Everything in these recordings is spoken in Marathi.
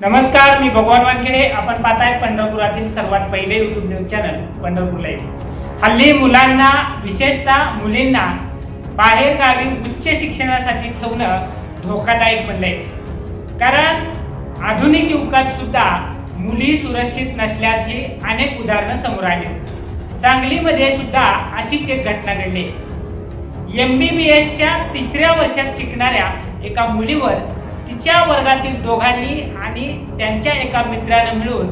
नमस्कार मी भगवान वानखेडे. आपण पाहताय पंढरपुरातील सर्वात पहिले YouTube news channel Pandharpur live हल्ली मुलांना विशेषतः मुलींना बाहेर गावी उच्च शिक्षणासाठी ठेवणं धोकादायक बनलंय. कारण आधुनिक युगात सुद्धा मुली सुरक्षित नसल्याची अनेक उदाहरणं समोर आली. सांगलीमध्ये सुद्धा अशीच एक घटना घडली. एम बी बी एसच्या तिसऱ्या वर्षात शिकणाऱ्या एका मुलीवर तिच्या वर्गातील दोघांनी आणि त्यांच्या एका मित्रानं मिळून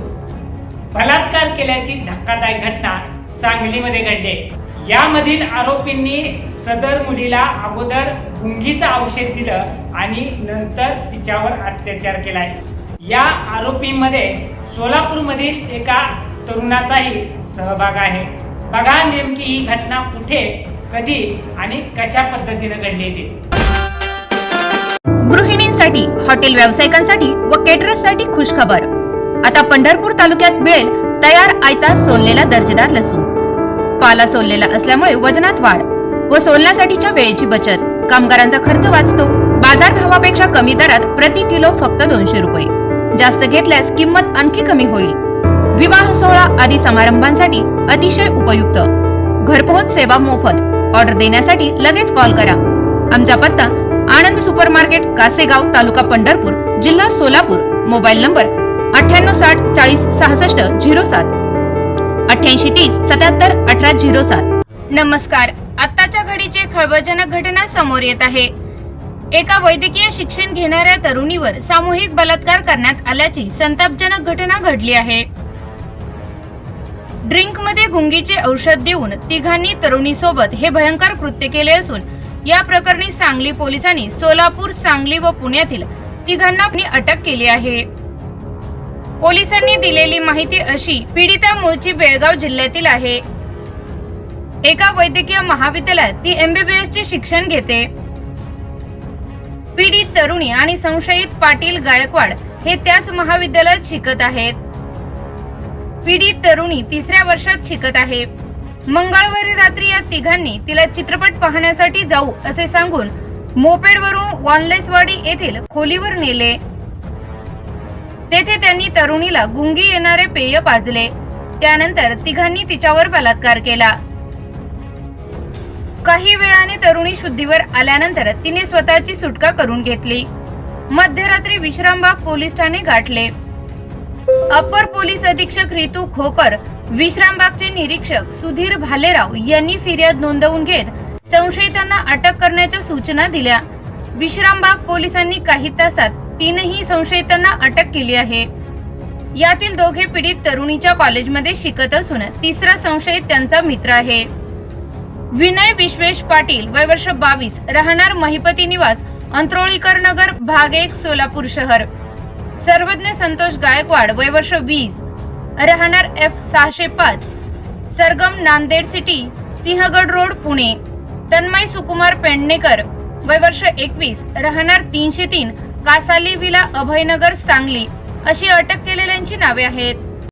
बलात्कार केल्याची धक्कादायक घटना सांगलीमध्ये घडली. यामधील आरोपींनी सदर मुलीला अगोदर गुंगीचं औषध दिलं आणि नंतर तिच्यावर अत्याचार केलाय. या आरोपींमध्ये सोलापूरमधील एका तरुणाचाही सहभाग आहे. बघा नेमकी ही घटना कुठे कधी आणि कशा पद्धतीने घडली ती. गृहिणींसाठी हॉटेल व्यावसायिकांसाठी व केटरर्ससाठी खुश खबर आता पंढरपूर तालुक्यात मिळेल तयार आयता सोललेला दर्जेदार लसूण. पाला सोललेला असल्यामुळे वजनात वाढ व सोलण्यासाठीच्या वेळेची बचत. कामगारांचा खर्च वाचतो. बाजार भावापेक्षा कमी दरात प्रति किलो फक्त दोनशे रुपये. जास्त घेतल्यास किंमत आणखी कमी होईल. विवाह सोहळा आदी समारंभांसाठी अतिशय उपयुक्त. घरपोहोच सेवा मोफत. ऑर्डर देण्यासाठी लगेच कॉल करा. आमचा पत्ता आनंद सुपर मार्केट कासेगाव तालुका पंढरपूर जिल्हा सोलापूर. मोबाईल नंबर अठ्ठ्याण्णव साठ चाळीस सहासष्ट झिरो सात. अठ्ठ्याऐंशी तीस सत्याहत्तर अठरा झिरो सात. नमस्कार. आत्ताच्या घडीची खळबळजनक घटना समोर येत आहे. एका वैद्यकीय शिक्षण घेणाऱ्या तरुणीवर सामूहिक बलात्कार करण्यात आल्याची संतापजनक घटना घडली आहे. ड्रिंकमध्ये गुंगीचे औषध देऊन तिघांनी तरुणीसोबत हे भयंकर कृत्य केले असून या प्रकरणी सांगली पोलिसांनी सोलापूर सांगली व पुण्यातील तिघांना अटक केली आहे. पोलिसांनी दिलेली माहिती अशी पीडिता मूळची बेळगाव जिल्ह्यातील आहे. एका वैद्यकीय महाविद्यालयात ती एमबीबीएस चे शिक्षण घेते. पीडित तरुणी आणि संशयित पाटील गायकवाड हे त्याच महाविद्यालयात शिकत आहेत. पीडित तरुणी तिसऱ्या वर्षात शिकत आहे. मंगळवारी रात्री या तिघांनी तिला चित्रपट पाहण्यासाठी जाऊ असे सांगून मोपेडवरून वानलेसवाडी येथील खोलीवर नेले. तेथे त्यांनी तरुणीला गुंगी येणारे पेय पाजले. त्यानंतर तिघांनी तिच्यावर बलात्कार केला. काही वेळाने तरुणी शुद्धीवर आल्यानंतर तिने स्वतःची सुटका करून घेतली. मध्यरात्री विश्रामबाग पोलीस ठाणे गाठले. अपर पोलीस अधीक्षक रितू खोकर विश्रामबागचे निरीक्षक सुधीर भालेराव यांनी फिर्याद नोंदवून घेत संशयितांना अटक करण्याच्या सूचना दिल्या. विश्रामबाग पोलिसांनी काही तासात तीनही संशयितांना अटक केली आहे. यातील दोघे पीडित तरुणीच्या कॉलेजमध्ये शिकत असून तिसरा संशयित त्यांचा मित्र आहे. विनय विश्वेश पाटील वय वर्ष बावीस राहणार महिपती निवास अंत्रोळीकर नगर भाग एक सोलापूर शहर. सर्वज्ञ संतोष गायकवाड वय वर्ष वीस. राहणार एफ सहाशे पाच. Sargam Nanded city Sinhagad road Pune. Tanmay Sukumar Pednekar वय वर्ष एकवीस. राहणार तीनशे तीन. कासाली विला अभयनगर सांगली. अशी अटक केलेल्यांची नावे आहेत.